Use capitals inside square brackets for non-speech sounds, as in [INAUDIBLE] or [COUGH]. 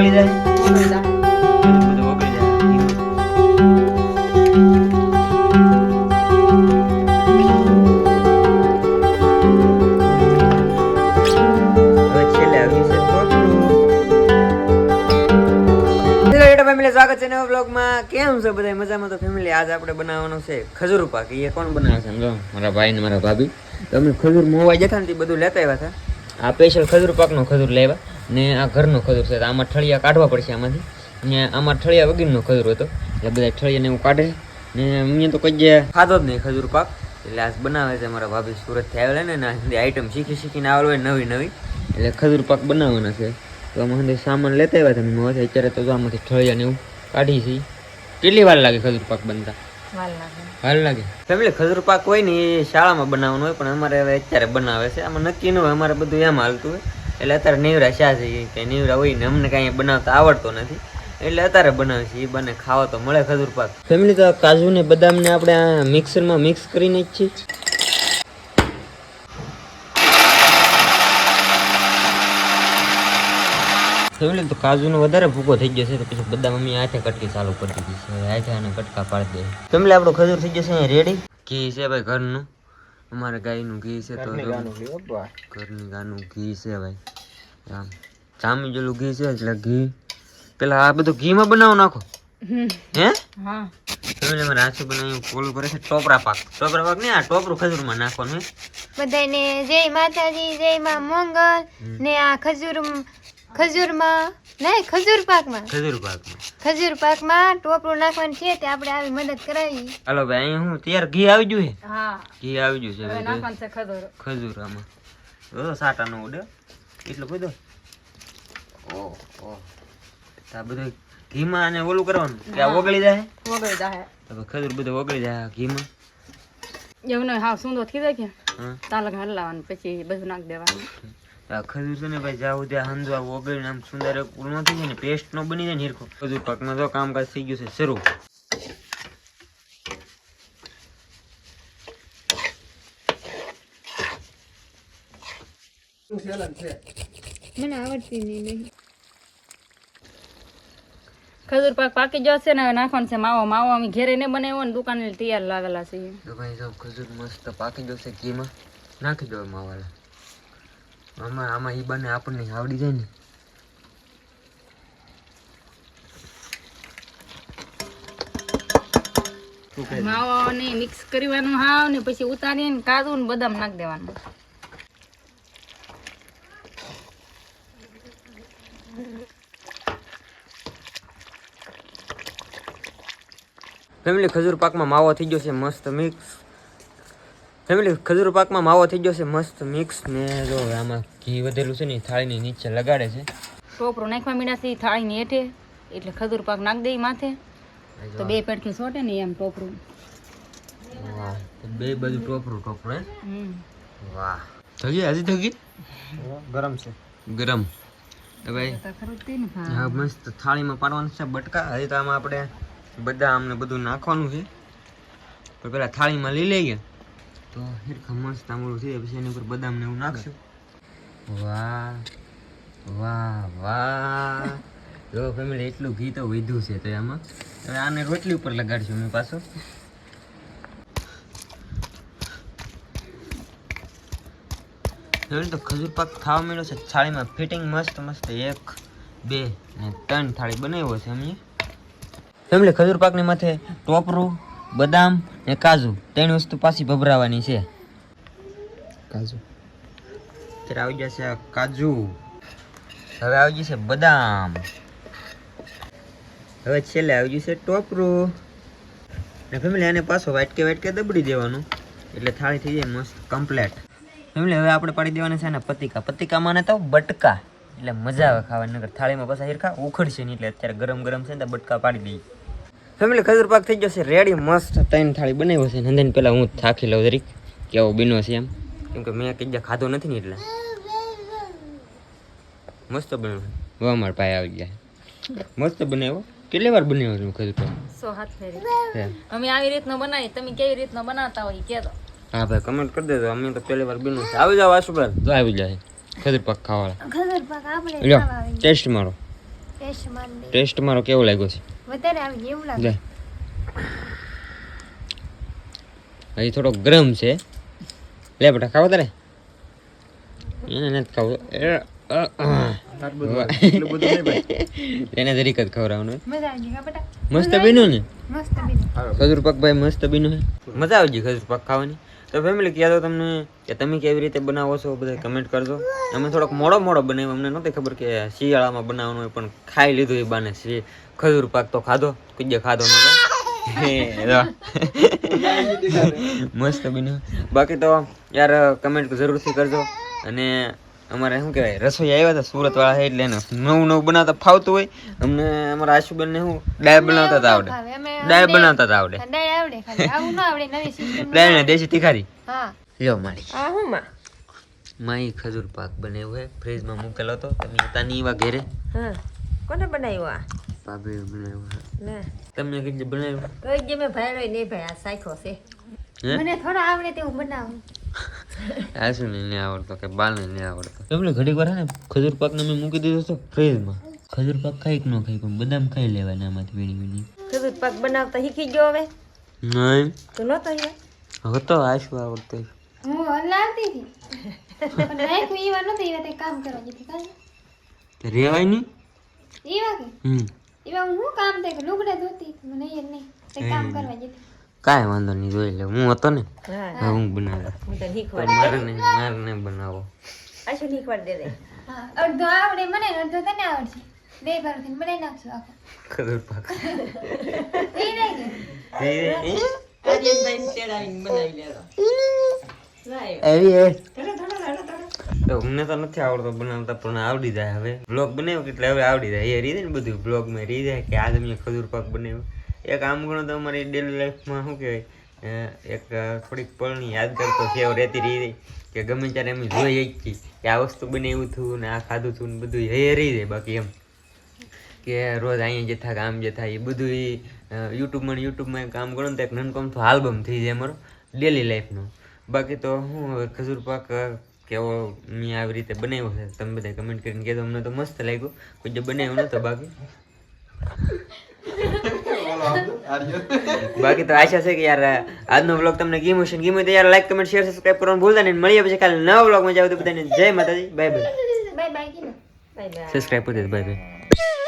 ઓગળી જાય. બધું ઓગળી ફેમિલી સ્વાગત છે નવા બ્લોગમાં કેમ છે બધા? મજામાં તો ફેમિલી આજ આપણે બનાવવાનું છે ખજૂર પાક. એ કોણ બનાવે છે? સમજો મારા ભાઈ ને મારા ભાભી. તો અમે ખજૂર મોવા જતા ને તે બધું લેતા આવ્યા હતા આ સ્પેશિયલ ખજૂર પાકનો ખજૂર લેવા. ને આ ઘરનો ખજૂર છે. આમાં ઠળિયા કાઢવા પડશે આમાંથી. ને આમાં ઠળિયા વગરનો ખજૂર હતો એટલે બધા ઠળિયાને એવું કાઢે ને મેં તો કોઈ ખાધો જ નહીં ખજૂર પાક. એટલે આજ બનાવે છે મારા ભાભી સુરતથી આવેલા ને આજે આઈટમ શીખી શીખીને આવેલો હોય નવી નવી. એટલે ખજૂર પાક બનાવવાના છે. તો આમાં સામાન લેતા આવ્યા તમે મોંથી અત્યારે તો આમાંથી ઠળિયા ને એવું કાઢી છે. કેટલી વાર લાગે ખજૂર પાક બનતા? હાલ લાગે. ફેમિલી ખજૂર પાક હોય ને એ શાળામાં બનાવવાનું હોય પણ અમારે હવે અત્યારે બનાવે છે. આમાં નક્કી ન હોય અમારે બધું એમ હાલતું હોય. એટલે અત્યારે નેવરા શા છે કે નેવરા હોય ને અમને કાંઈ બનાવતા આવડતો નથી. એટલે અત્યારે બનાવે છે એ બને ખાવા તો મળે ખજૂર પાક. ફેમિલી તો કાજુ ને બદામ ને આપણે આ મિક્સરમાં મિક્સ કરીને જ છીએ ફેમિલી તો કાજુનો વધારે ભૂકો થઈ જશે તો પછી બધા મમ્મી હાથે કટકી ચાલુ કરી દીધી છે. હાથે આને કટકા પાડી દે ફેમિલી આપણો ખજૂર થઈ જશે રેડી ઘી છે ભાઈ ઘરનું. અમારે ગાયનું ઘી છે તો ઘરની ગાયનું ઘી છે ભાઈ. આમ ચામી જેલું ઘી છે એટલે ઘી. પેલા આ બધું ઘીમાં બનાવો નાખો. હે? હા. ફેમિલી હાથે બનાવ્યું કોલું કરે છે ટોપરા પાક. ટોપરા પાક નહીં આ ટોપરું ખજૂરમાં નાખવાનું હે. બધાને જય માતાજી જય માં મંગલ ને આ ખજૂર ખજૂરમાં નહીં ખજૂર પાકમાં? ખજૂર પાકમાં. ખજૂર પાકમાં ટોપરું નાખવાનું છે તે આપણે આવી મદદ કરાવી. હાલો ભાઈ અહીં હું તૈયાર ઘી આવી ગયું હે હા. ઘી આવી ગયું છે નાખવાનું છે ખજૂર. ખજૂર આમાં જો સાટા નો ઉડે. એટલો દો ઓ ઓ આ બધું ઘીમાં અને ઓલું કરવાનું કે આ ઓગળી જાય ઓગળી જાય તો ખજૂર બધું ઓગળી જાય ઘીમાં. એવું નહીં હાવ સુંદર થઈ જાય કે? હા. તાલક હલાવવાનું પછી બધું નાખી દેવાનું. ખજૂર છે ને ભાઈ જાવ ત્યાં હંધુ આ ઓગળીને આમ સુંદર એક પૂરું થઈ જાય ને પેસ્ટ નો બની જાય ને હીરખું. ખજૂર પાકમાં તો કામકાજ થઈ ગયું છે શરૂ. મને આવડતી નહીં નહીં. ખજૂર પાક પાકી જશે ને નાખવાનું છે માવો. માવો અમે ઘેરે ને બનાવ્યો ને દુકાને તૈયાર લાવેલા છે તો ભાઈ જો ખજૂર મસ્ત પાકી જશે ઘીમાં. નાખી દો માવાલા. આમાં આમાં ઈ બને આપણને આવડી જાય ને? માવો ને મિક્સ કરવાનું હાવ ને પછી ઉતારીને કાજુ ને બદામ નાખી દેવાનું. ફેમિલી ખજૂર પાકમાં માવો થઈ ગયો છે મસ્ત મિક્સ ફેમિલી ખજૂર પાકમાં માવો થઈ ગયો છે મસ્ત મિક્સ ને જો આમાં ઘી વધેલું છે ને થાળીની નીચે લગાડે છે. ટોપરો નાખવા મીડા છે થાળીની હેઠે એટલે ખજૂર પાક નાખ દઈ માથે. તો બે પેટથી સોટે ને એમ ટોપરું. વાહ બે બાજુ ટોપરું ટોપરું હે વાહ. થગી હજી થગી? ગરમ છે. ગરમ. તો ભાઈ તો ખરું જ તે ને હા. હા મસ્ત થાળીમાં પાડવાનું છે બટકા. હજી તો આમાં આપણે બધા અમને બધું નાખવાનું છે. તો પેલા થાળીમાં લઈ લઈએ. તો હેરખા મસ્ત આમળું થઈ પછી એની ઉપર બદામ ને એવું નાખશું. વાહ વાહ વાહ. જો ફેમિલી એટલું ઘી તો વધ્યું છે તો એમાં. હવે આને રોટલી ઉપર લગાડશું મેં પાછો. હવે તો ખજૂર પાક ખાવા મળ્યો છે થાળીમાં ફિટિંગ મસ્ત મસ્ત એક બે અને ત્રણ થાળી બનાવ્યો છે અમે ફેમિલી ખજૂર પાકની માથે ટોપરું બદામ ને કાજુ ત્રણ વસ્તુ પાછી ભભરાવાની છે. કાજુ. અત્યારે આવી જશે છે કાજુ. હવે આવી જશે બદામ. હવે છેલ્લે આવી જશે ટોપરું. ને ફેમિલી આને પાછો વાટકે વાટકે દબડી દેવાનું. એટલે થાળી થઈ જાય મસ્ત કમ્પ્લેટ ફેમિલી હવે આપણે પાડી દેવાના છે ને પતિકા. પતિકામાં ને તો બટકા. એટલે મજા આવે ખાવાની. નગર થાળીમાં પાછા હીરખા ઉખડશે નહીં એટલે અત્યારે ગરમ ગરમ છે ને બટકા પાડી દઈએ. ફેમિલી ખજૂર પાક થઈ જશે રેડી મસ્ત. ત્રણ થાળી બનાવ્યો છે નંદન પહેલાં હું થાકી લઉં જરીક કેવો બીનો છે એમ. કેમ કે મેં કઈ ખાધો નથી ને એટલે. મસ્ત બન્યો. વાહ મારા પાય આવી ગયા. મસ્ત બનાવ્યો. કેટલી વાર બનાવ્યો છે ખજૂર પાક? સો હાથ ફેરી. અમે આવી રીતનો બનાવી તમે કેવી રીતનો બનાવતા હોય કેતો હા ભાઈ કમેન્ટ કરી દેજો. અમે તો પહેલી વાર બન્યું છે. આવી જાવ આશુભાઈ તો આવી જાય. ખજૂર પાક ખાવાળા ખજૂર પાક આપણે લ્યો ટેસ્ટ મારો. ટેસ્ટ મારી ટેસ્ટ મારો કેવો લાગ્યો છે? વધારે આવી એવું લાગે. હજી થોડો ગરમ છે. લે બેટા ખાવ તારે? એને નથી ખાવું. એ, અ, અ. [LAUGHS] એને જરીક જ ખવડાવવાનું મજા આવી ગઈ મસ્ત બીનું ને? ખજૂર પાક ભાઈ મસ્ત બીનું મજા આવી ગઈ ખજૂર પાક ખાવાની. તો ફેમિલી કહેતો તમને? કે તમે કેવી રીતે બનાવો છો? બધા કમેન્ટ કરજો. અમે થોડોક મોડો મોડો બનાવ્યો અમને નહોતી ખબર કે શિયાળામાં બનાવવાનું હોય પણ ખાઈ લીધું એ બાને શ્રી ખજૂર પાક તો ખાધો કુજે ખાધો નતો [LAUGHS] [LAUGHS] મસ્ત બન્યું. બાકી તો યાર કમેન્ટ જરૂરથી કરજો. અને અમારે શું કહેવાય રસોઈ આવ્યા હતા સુરત વાળા છે એટલે એને નવું નવું બનાવતા ફાવતું હોય અમને અમારા આશુબેન ને શું ડાળ બનાવતા હતા આવડે. ડાળ બનાવતા હતા આવડે. દાળ આવડે ખાલી. આવું ન આવડે નવી સિસ્ટમ ડાળ ને દેશી તીખારી. લ્યો મારી હું માં? માઈ ખજૂર પાક બનાવ્યો હે ફ્રીજમાં મૂકેલો હતો તમે હતા નહીં એવા ઘેરે. કોને બનાવ્યો આ? ભાભી બનાવ્યો તમને કઈ બનાવ્યો? કઈ જે મેં ભાઈ નહીં ભાઈ આ સાયખો છે. મને થોડા આવડે તેવું બનાવું. આ શું નહીં આવડતો કે બાલને નહીં આવડતો? તમને ઘડીક વાર હે ને ખજૂર પાકને મેં મૂકી દીધો હતો ફ્રીજમાં. ખજૂર પાક ખાઈ કે ન ખાઈ પણ બદામ ખાઈ લેવાના આમાંથી વીણી વીણી. ખજૂર પાક બનાવતા શીખી ગયો હવે? નહીં. તો નતો અહીંયા? હતો આ શું આવડતો હું હલાવતી હતી. પણ નાખ્યું ઈવા નતું ઈવા તે કામ કરવા જતી રેવાય નહીં? ઈવા કે હમ. એવા હું કામ તે લુગડા ધોતી? મને એ નહીં. તે કામ કરવા જતી કાંઈ વાંધો નહીં જોઈ લે. હું હતો ને હા. હું બનાવે મારને મારને મારે મારે બનાવો આ શું શીખવાડ દે દે હા અડધો આવડે મને અડધો તને આવડશે. બે ભરથી મને નાખશું આખો. ખજૂર પાક એ નહીં એવી એ? તો અમને તો નથી આવડતો બનાવતા પણ આવડી જાય હવે. બ્લોગ બનાવ્યો એટલે હવે આવડી જાય. એ રીતે ને બધું બ્લોગમાં રહી જાય કે આજે મેં ખજૂર પાક બનાવ્યો. એક આમ ગણો તો અમારી ડેલી લાઈફમાં શું કહેવાય એક થોડીક પળની યાદગાર તો સેવ રહેતી રહી રહી કે ગમે ત્યારે અમે જોઈએ જ કે આ વસ્તુ બનાવ્યું હતું ને આ ખાધું હતું ને બધું એ રહી જાય બાકી એમ. કે રોજ અહીંયા જે થાય કે આમ જે થાય, એ બધું યુટ્યુબમાં યુટ્યુબમાં કામ કરો ને તો એક નનકમ તો આલ્બમ થઈ જાય અમારો ડેલી લાઈફનો બાકી તો હું હવે ખજૂર પાક કેવો મેં આવી રીતે બનાવ્યો છે, તમે બધા કમેન્ટ કરીને કહેતો અમને તો મસ્ત લાગ્યું. કોઈ જે બનાવ્યું નહોતો બાકી. બાકી તો આશા છે કે યાર આજનો વ્લોગ તમને ગમ્યો છે ગમ્યું તો યાર લાઈક કમેન્ટ શેર સબસ્ક્રાઇબ કરવાનું ભૂલતા નહીં મળીએ પછી કાલે નવા વ્લોગમાં જાવ તો બધાને જય માતાજી બાય બાય બાય બાય કીધું બાય બાય સબસ્ક્રાઇબ કરી દેજો બાય બાય